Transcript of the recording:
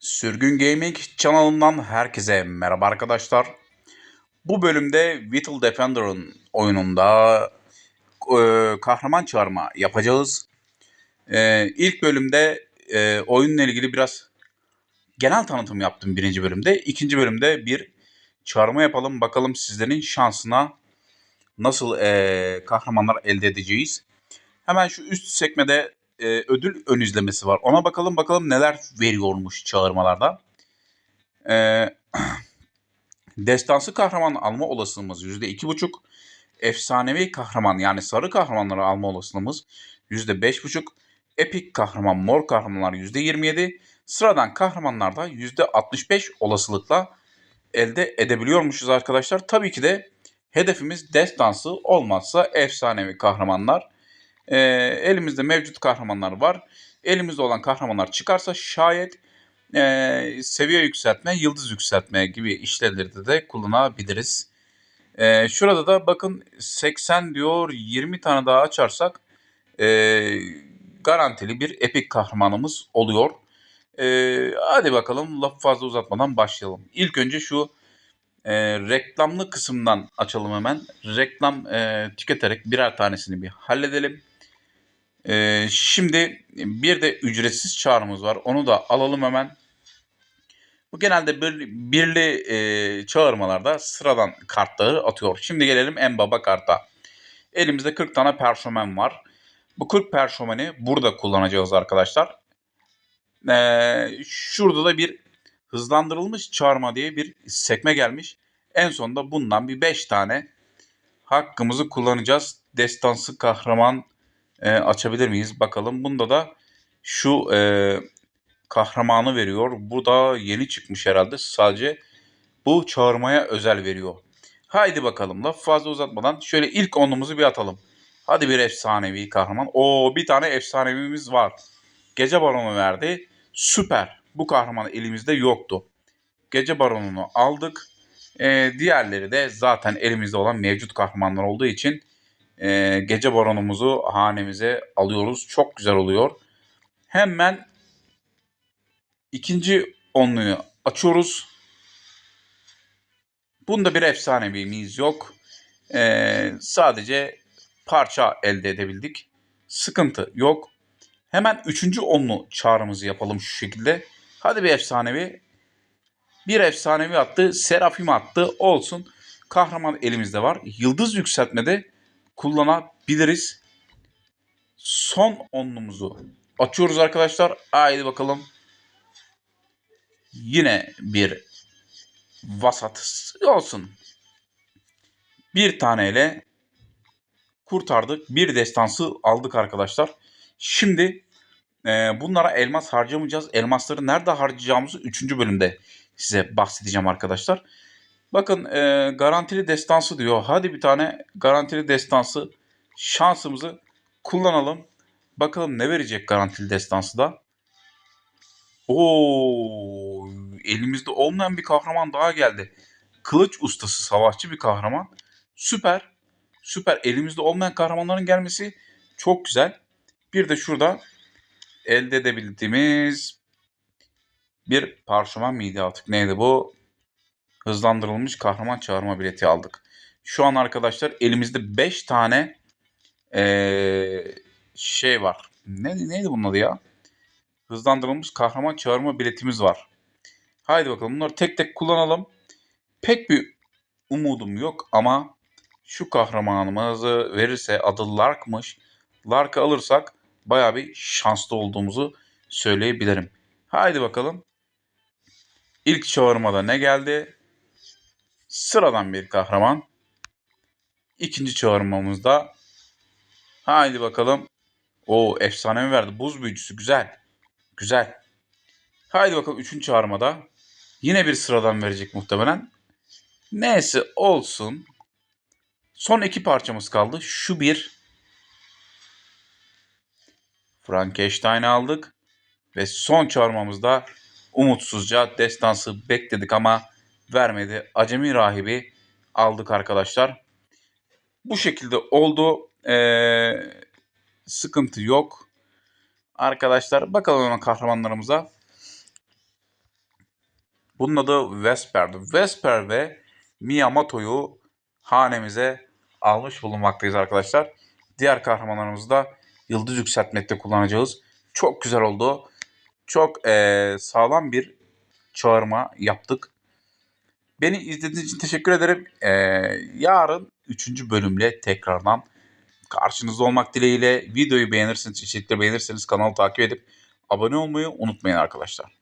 Sürgün Gaming kanalından herkese merhaba arkadaşlar. Bu bölümde Whittle Defender'ın oyununda e, kahraman çağırma yapacağız. E, ilk bölümde e, oyunla ilgili biraz genel tanıtım yaptım birinci bölümde. İkinci bölümde bir çağırma yapalım. Bakalım sizlerin şansına nasıl e, kahramanlar elde edeceğiz. Hemen şu üst sekmede e, ödül ön izlemesi var. Ona bakalım bakalım neler veriyormuş çağırmalarda. E, destansı kahraman alma olasılığımız %2,5. Efsanevi kahraman yani sarı kahramanları alma olasılığımız %5,5. Epik kahraman mor kahramanlar %27. Sıradan kahramanlarda %65 olasılıkla elde edebiliyormuşuz arkadaşlar. Tabii ki de hedefimiz destansı olmazsa efsanevi kahramanlar. Ee, elimizde mevcut kahramanlar var. Elimizde olan kahramanlar çıkarsa şayet e, seviye yükseltme, yıldız yükseltme gibi işlevlerde de kullanabiliriz. Ee, şurada da bakın 80 diyor 20 tane daha açarsak e, garantili bir epik kahramanımız oluyor. Ee, hadi bakalım laf fazla uzatmadan başlayalım. İlk önce şu e, reklamlı kısımdan açalım hemen. Reklam e, tüketerek birer tanesini bir halledelim. E, şimdi bir de ücretsiz çağrımız var. Onu da alalım hemen. Bu genelde bir, birli e, çağırmalarda sıradan kartları atıyor. Şimdi gelelim en baba karta. Elimizde 40 tane perşomen var. Bu 40 perşomeni burada kullanacağız arkadaşlar. Ee, şurada da bir hızlandırılmış çağırma diye bir sekme gelmiş. En sonunda bundan bir 5 tane hakkımızı kullanacağız. Destansı kahraman e, açabilir miyiz? Bakalım. Bunda da şu e, kahramanı veriyor. Bu da yeni çıkmış herhalde. Sadece bu çağırmaya özel veriyor. Haydi bakalım laf fazla uzatmadan şöyle ilk onumuzu bir atalım. Hadi bir efsanevi kahraman. O bir tane efsanevimiz var. Gece baronu verdi. Süper. Bu kahraman elimizde yoktu. Gece baronunu aldık. Ee, diğerleri de zaten elimizde olan mevcut kahramanlar olduğu için e, gece baronumuzu hanemize alıyoruz. Çok güzel oluyor. Hemen ikinci onluyu açıyoruz. Bunda bir efsanevimiz yok. Ee, sadece parça elde edebildik. Sıkıntı yok. Hemen üçüncü onlu çağrımızı yapalım şu şekilde. Hadi bir efsanevi. Bir efsanevi attı. Serafim attı. Olsun. Kahraman elimizde var. Yıldız yükseltmede kullanabiliriz. Son onlumuzu açıyoruz arkadaşlar. Haydi bakalım. Yine bir vasat olsun. Bir taneyle kurtardık. Bir destansı aldık arkadaşlar. Şimdi e, bunlara elmas harcamayacağız. Elmasları nerede harcayacağımızı 3. bölümde size bahsedeceğim arkadaşlar. Bakın e, garantili destansı diyor. Hadi bir tane garantili destansı şansımızı kullanalım. Bakalım ne verecek garantili destansı da. Oo, elimizde olmayan bir kahraman daha geldi. Kılıç ustası, savaşçı bir kahraman. Süper. Süper. Elimizde olmayan kahramanların gelmesi çok güzel. Bir de şurada elde edebildiğimiz bir parşömen miydi artık neydi bu? Hızlandırılmış kahraman çağırma bileti aldık. Şu an arkadaşlar elimizde 5 tane ee, şey var. Ne, neydi bunun adı ya? Hızlandırılmış kahraman çağırma biletimiz var. Haydi bakalım bunları tek tek kullanalım. Pek bir umudum yok ama şu kahramanımızı verirse adı Lark'mış. Lark'ı alırsak baya bir şanslı olduğumuzu söyleyebilirim. Haydi bakalım. İlk çağırmada ne geldi? Sıradan bir kahraman. İkinci çağırmamızda haydi bakalım. O efsane mi verdi? Buz büyücüsü güzel. Güzel. Haydi bakalım üçüncü çağırmada. Yine bir sıradan verecek muhtemelen. Neyse olsun. Son iki parçamız kaldı. Şu bir. Frankenstein aldık. Ve son çağırmamızda umutsuzca destansı bekledik ama vermedi. Acemi rahibi aldık arkadaşlar. Bu şekilde oldu. Ee, sıkıntı yok. Arkadaşlar bakalım hemen kahramanlarımıza. Bunun adı Vesper'di. Vesper ve Miyamoto'yu hanemize almış bulunmaktayız arkadaşlar. Diğer kahramanlarımızı da yıldız yükseltmekte kullanacağız. Çok güzel oldu. Çok eee, sağlam bir çağırma yaptık. Beni izlediğiniz için teşekkür ederim. Eee, yarın 3. bölümle tekrardan karşınızda olmak dileğiyle videoyu beğenirseniz, içerikleri beğenirseniz kanalı takip edip abone olmayı unutmayın arkadaşlar.